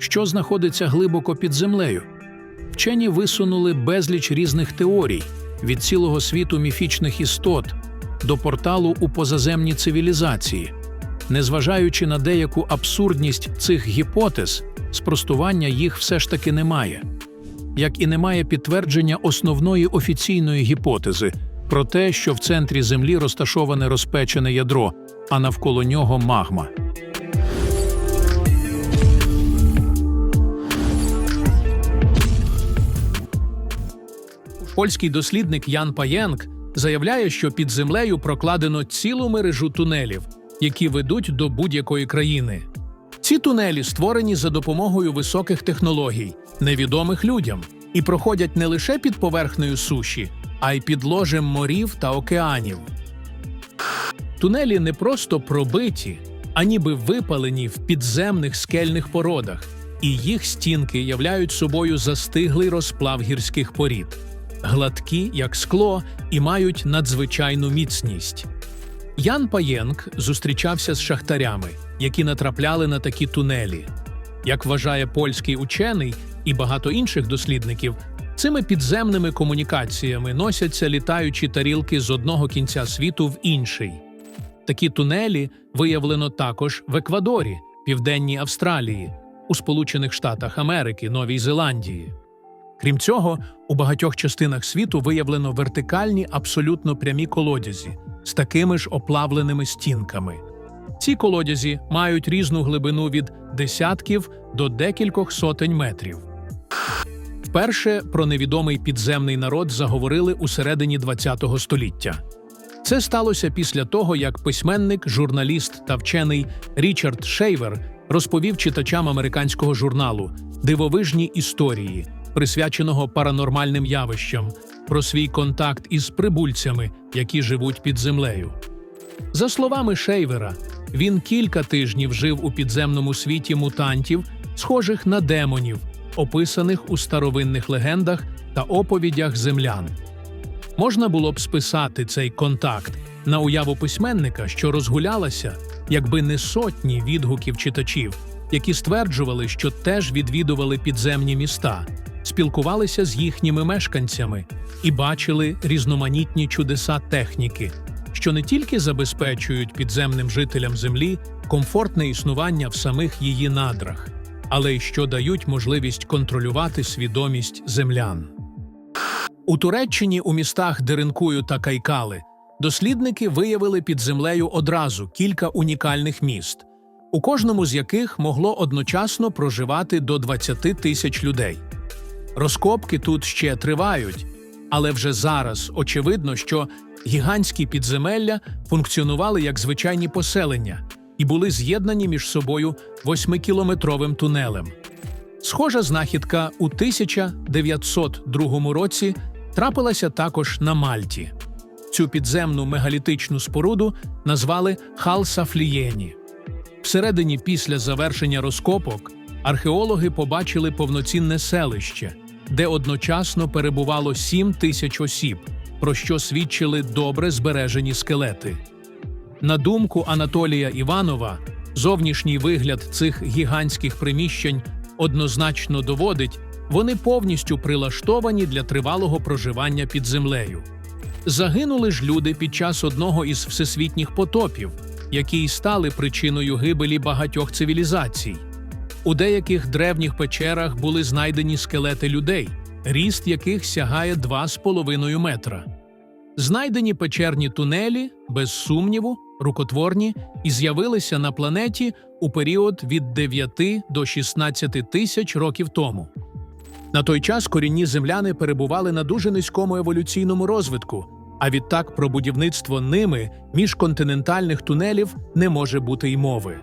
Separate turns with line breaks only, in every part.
що знаходиться глибоко під землею. Вчені висунули безліч різних теорій від цілого світу міфічних істот до порталу у позаземні цивілізації. Незважаючи на деяку абсурдність цих гіпотез, спростування їх все ж таки немає. Як і немає підтвердження основної офіційної гіпотези про те, що в центрі Землі розташоване розпечене ядро, а навколо нього магма. Польський дослідник Ян Паєнк заявляє, що під землею прокладено цілу мережу тунелів, які ведуть до будь-якої країни. Ці тунелі створені за допомогою високих технологій, невідомих людям, і проходять не лише під поверхнею суші, а й під ложем морів та океанів. Тунелі не просто пробиті, а ніби випалені в підземних скельних породах, і їх стінки являють собою застиглий розплав гірських порід, гладкі, як скло, і мають надзвичайну міцність. Ян Паєнк зустрічався з шахтарями, які натрапляли на такі тунелі. Як вважає польський учений і багато інших дослідників, цими підземними комунікаціями носяться літаючі тарілки з одного кінця світу в інший. Такі тунелі виявлено також в Еквадорі, Південній Австралії, у Сполучених Штатах Америки, Новій Зеландії. Крім цього, у багатьох частинах світу виявлено вертикальні абсолютно прямі колодязі з такими ж оплавленими стінками. Ці колодязі мають різну глибину від десятків до декількох сотень метрів. Вперше про невідомий підземний народ заговорили у середині ХХ століття. Це сталося після того, як письменник, журналіст та вчений Річард Шейвер розповів читачам американського журналу Дивовижні історії, присвяченого паранормальним явищам, про свій контакт із прибульцями, які живуть під землею. За словами Шейвера, він кілька тижнів жив у підземному світі мутантів, схожих на демонів, описаних у старовинних легендах та оповідях землян. Можна було б списати цей контакт на уяву письменника, що розгулялася, якби не сотні відгуків читачів, які стверджували, що теж відвідували підземні міста, спілкувалися з їхніми мешканцями і бачили різноманітні чудеса техніки, що не тільки забезпечують підземним жителям землі комфортне існування в самих її надрах, але й що дають можливість контролювати свідомість землян. У Туреччині у містах Деренкую та Кайкали дослідники виявили під землею одразу кілька унікальних міст, у кожному з яких могло одночасно проживати до 20 тисяч людей. Розкопки тут ще тривають, але вже зараз очевидно, що гігантські підземелля функціонували як звичайні поселення і були з'єднані між собою восьмикілометровим тунелем. Схожа знахідка у 1902 році трапилася також на Мальті. Цю підземну мегалітичну споруду назвали Халсафлієні. Всередині після завершення розкопок археологи побачили повноцінне селище, де одночасно перебувало 7 тисяч осіб, про що свідчили добре збережені скелети. На думку Анатолія Іванова, зовнішній вигляд цих гігантських приміщень однозначно доводить, вони повністю прилаштовані для тривалого проживання під землею. Загинули ж люди під час одного із всесвітніх потопів, які й стали причиною гибелі багатьох цивілізацій. У деяких древніх печерах були знайдені скелети людей, ріст яких сягає 2,5 метра. Знайдені печерні тунелі, без сумніву, рукотворні і з'явилися на планеті у період від 9 до 16 тисяч років тому. На той час корінні земляни перебували на дуже низькому еволюційному розвитку, а відтак про будівництво ними міжконтинентальних тунелів не може бути й мови.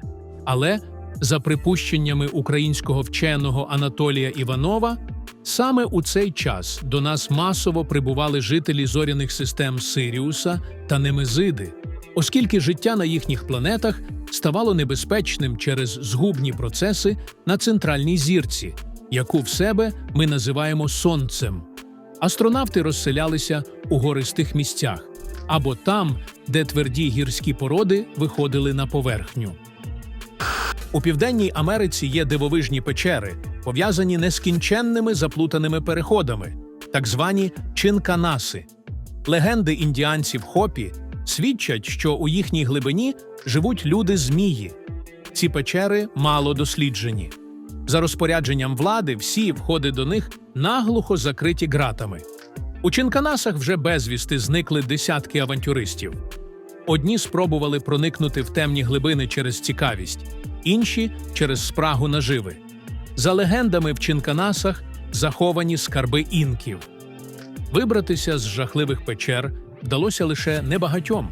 Але, за припущеннями українського вченого Анатолія Іванова, саме у цей час до нас масово прибували жителі зоряних систем Сиріуса та Немезиди, оскільки життя на їхніх планетах ставало небезпечним через згубні процеси на центральній зірці, яку в себе ми називаємо сонцем. Астронавти розселялися у гористих місцях або там, де тверді гірські породи виходили на поверхню.
У Південній Америці є дивовижні печери, пов'язані нескінченними заплутаними переходами, так звані чинканаси. Легенди індіанців Хопі свідчать, що у їхній глибині живуть люди-змії. Ці печери мало досліджені. За розпорядженням влади всі входи до них наглухо закриті ґратами. У Чинканасах вже безвісти зникли десятки авантюристів. Одні спробували проникнути в темні глибини через цікавість, інші через спрагу наживи. За легендами в Чинканасах заховані скарби інків. Вибратися з жахливих печер вдалося лише небагатьом,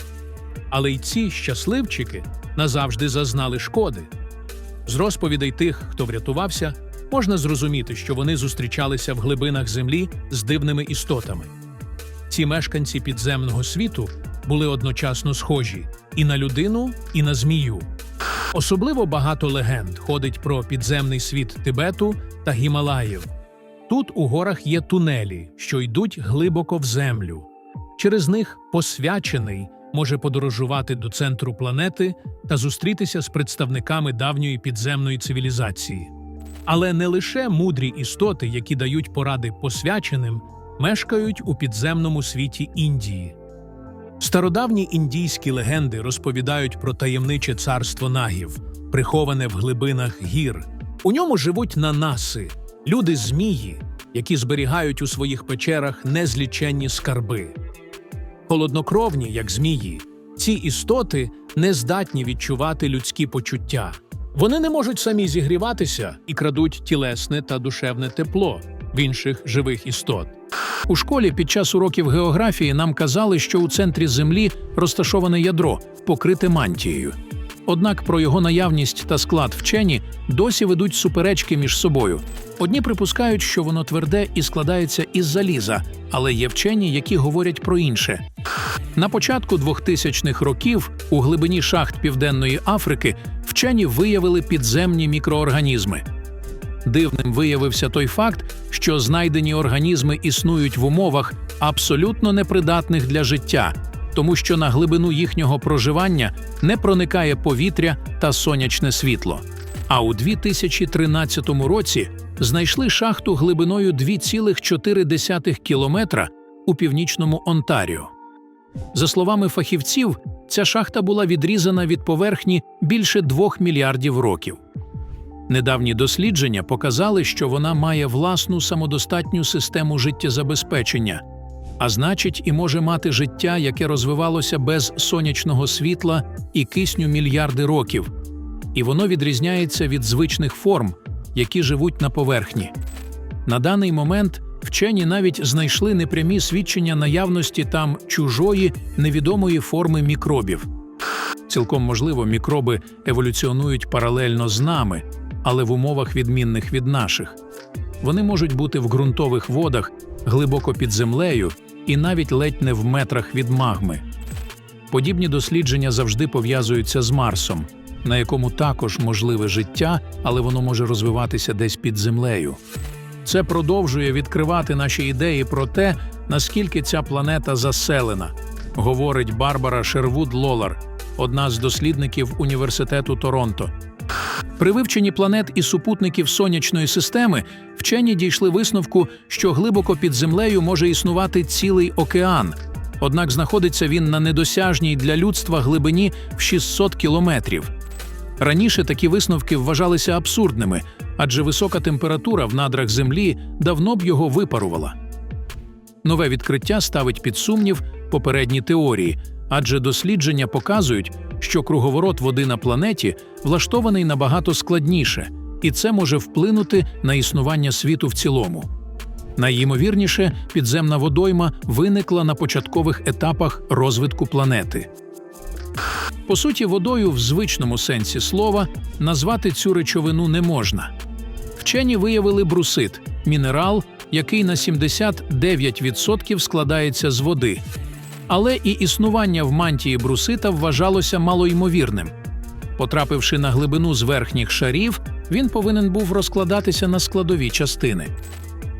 але й ці щасливчики назавжди зазнали шкоди. З розповідей тих, хто врятувався, можна зрозуміти, що вони зустрічалися в глибинах землі з дивними істотами. Ці мешканці підземного світу були одночасно схожі і на людину, і на змію. Особливо багато легенд ходить про підземний світ Тибету та Гімалаїв. Тут у горах є тунелі, що йдуть глибоко в землю. Через них посвячений може подорожувати до центру планети та зустрітися з представниками давньої підземної цивілізації. Але не лише мудрі істоти, які дають поради посвяченим, мешкають у підземному світі Індії. Стародавні індійські легенди розповідають про таємниче царство нагів, приховане в глибинах гір. У ньому живуть нанаси, люди-змії, які зберігають у своїх печерах незліченні скарби. Холоднокровні, як змії, ці істоти не здатні відчувати людські почуття. Вони не можуть самі зігріватися і крадуть тілесне та душевне тепло в інших живих істот. У школі під час уроків географії нам казали, що у центрі Землі розташоване ядро, покрите мантією. Однак про його наявність та склад вчені досі ведуть суперечки між собою. Одні припускають, що воно тверде і складається із заліза, але є вчені, які говорять про інше. На початку 2000-х років у глибині шахт Південної Африки вчені виявили підземні мікроорганізми. Дивним виявився той факт, що знайдені організми існують в умовах абсолютно непридатних для життя, тому що на глибину їхнього проживання не проникає повітря та сонячне світло. А у 2013 році знайшли шахту глибиною 2,4 кілометра у північному Онтаріо. За словами фахівців, ця шахта була відрізана від поверхні більше 2 мільярдів років. Недавні дослідження показали, що вона має власну самодостатню систему життєзабезпечення, а значить, і може мати життя, яке розвивалося без сонячного світла і кисню мільярди років, і воно відрізняється від звичних форм, які живуть на поверхні. На даний момент вчені навіть знайшли непрямі свідчення наявності там чужої невідомої форми мікробів. Цілком можливо, мікроби еволюціонують паралельно з нами, але в умовах відмінних від наших. Вони можуть бути в ґрунтових водах, глибоко під землею і навіть ледь не в метрах від магми. Подібні дослідження завжди пов'язуються з Марсом, на якому також можливе життя, але воно може розвиватися десь під землею. Це продовжує відкривати наші ідеї про те, наскільки ця планета заселена, говорить Барбара Шервуд Лолар, одна з дослідників університету Торонто. При вивченні планет і супутників сонячної системи вчені дійшли висновку, що глибоко під землею може існувати цілий океан. Однак знаходиться він на недосяжній для людства глибині в 600 кілометрів. Раніше такі висновки вважалися абсурдними, адже висока температура в надрах Землі давно б його випарувала. Нове відкриття ставить під сумнів попередні теорії, адже дослідження показують, що круговорот води на планеті влаштований набагато складніше, і це може вплинути на існування світу в цілому. Найімовірніше, підземна водойма виникла на початкових етапах розвитку планети. По суті, водою в звичному сенсі слова назвати цю речовину не можна. Вчені виявили брусит мінерал, який на 79% складається з води. Але і існування в мантії брусита вважалося малоймовірним. Потрапивши на глибину з верхніх шарів, він повинен був розкладатися на складові частини.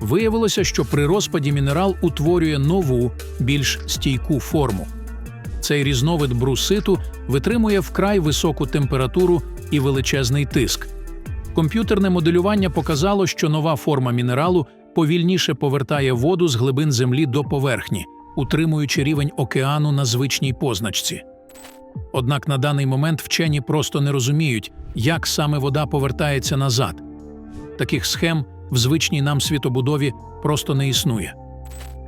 Виявилося, що при розпаді мінерал утворює нову, більш стійку форму. Цей різновид бруситу витримує вкрай високу температуру і величезний тиск. Комп'ютерне моделювання показало, що нова форма мінералу повільніше повертає воду з глибин землі до поверхні, утримуючи рівень океану на звичній позначці. Однак на даний момент вчені просто не розуміють, як саме вода повертається назад. Таких схем в звичній нам світобудові просто не існує.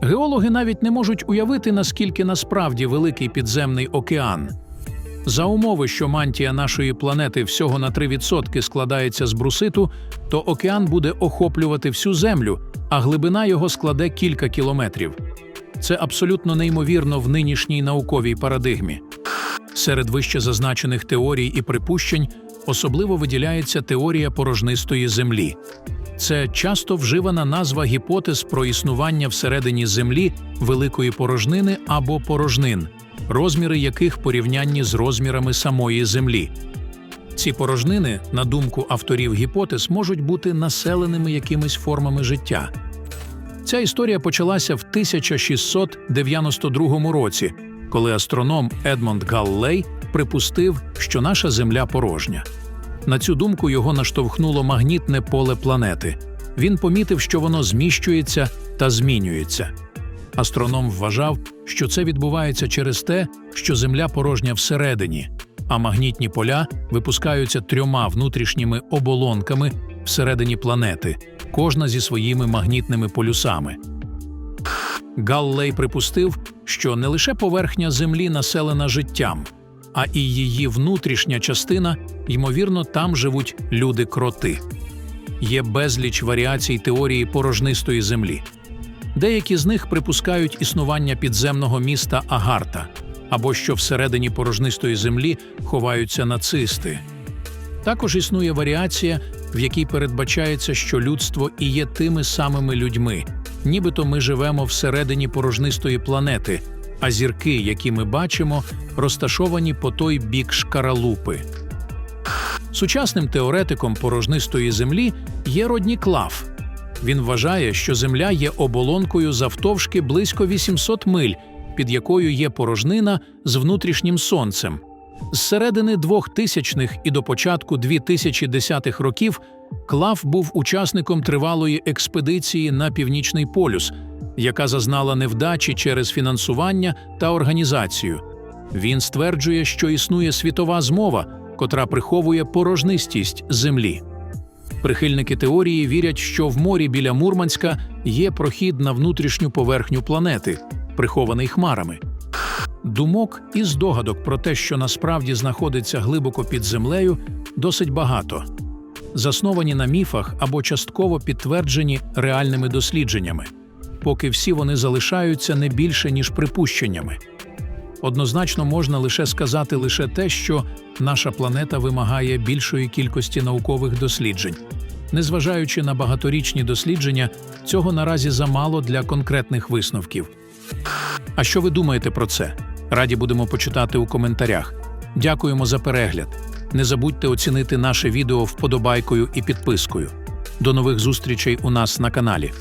Геологи навіть не можуть уявити, наскільки насправді великий підземний океан. За умови, що мантія нашої планети всього на 3% складається з бруситу, то океан буде охоплювати всю землю, а глибина його складе кілька кілометрів. Це абсолютно неймовірно в нинішній науковій парадигмі. Серед вище зазначених теорій і припущень особливо виділяється теорія порожнистої землі. Це часто вживана назва гіпотез про існування всередині землі великої порожнини або порожнин, розміри яких порівнянні з розмірами самої землі. Ці порожнини, на думку авторів гіпотез, можуть бути населеними якимись формами життя. Ця історія почалася в 1692 році, коли астроном Едмонд Галлей припустив, що наша Земля порожня. На цю думку його наштовхнуло магнітне поле планети. Він помітив, що воно зміщується та змінюється. Астроном вважав, що це відбувається через те, що Земля порожня всередині, а магнітні поля випускаються трьома внутрішніми оболонками всередині планети, кожна зі своїми магнітними полюсами. Галлей припустив, що не лише поверхня Землі населена життям, а і її внутрішня частина, ймовірно, там живуть люди-кроти. Є безліч варіацій теорії порожнистої землі. Деякі з них припускають існування підземного міста Агарта або що всередині порожнистої землі ховаються нацисти. Також існує варіація, в якій передбачається, що людство і є тими самими людьми, нібито ми живемо всередині порожнистої планети, а зірки, які ми бачимо, розташовані по той бік шкаралупи. Сучасним теоретиком порожнистої землі є Родні Клав. Він вважає, що Земля є оболонкою завтовшки близько 800 миль, під якою є порожнина з внутрішнім сонцем. З середини 2000-х і до початку 2010-х років Клав був учасником тривалої експедиції на північний полюс, яка зазнала невдачі через фінансування та організацію. Він стверджує, що існує світова змова, котра приховує порожнистість Землі. Прихильники теорії вірять, що в морі біля Мурманська є прохід на внутрішню поверхню планети, прихований хмарами. Думок і здогадок про те, що насправді знаходиться глибоко під землею, досить багато, засновані на міфах або частково підтверджені реальними дослідженнями, поки всі вони залишаються не більше ніж припущеннями. Однозначно можна лише сказати лише те, що наша планета вимагає більшої кількості наукових досліджень. Незважаючи на багаторічні дослідження, цього наразі замало для конкретних висновків. А що ви думаєте про це? Раді будемо почитати у коментарях. Дякуємо за перегляд. Не забудьте оцінити наше відео вподобайкою і підпискою. До нових зустрічей у нас на каналі.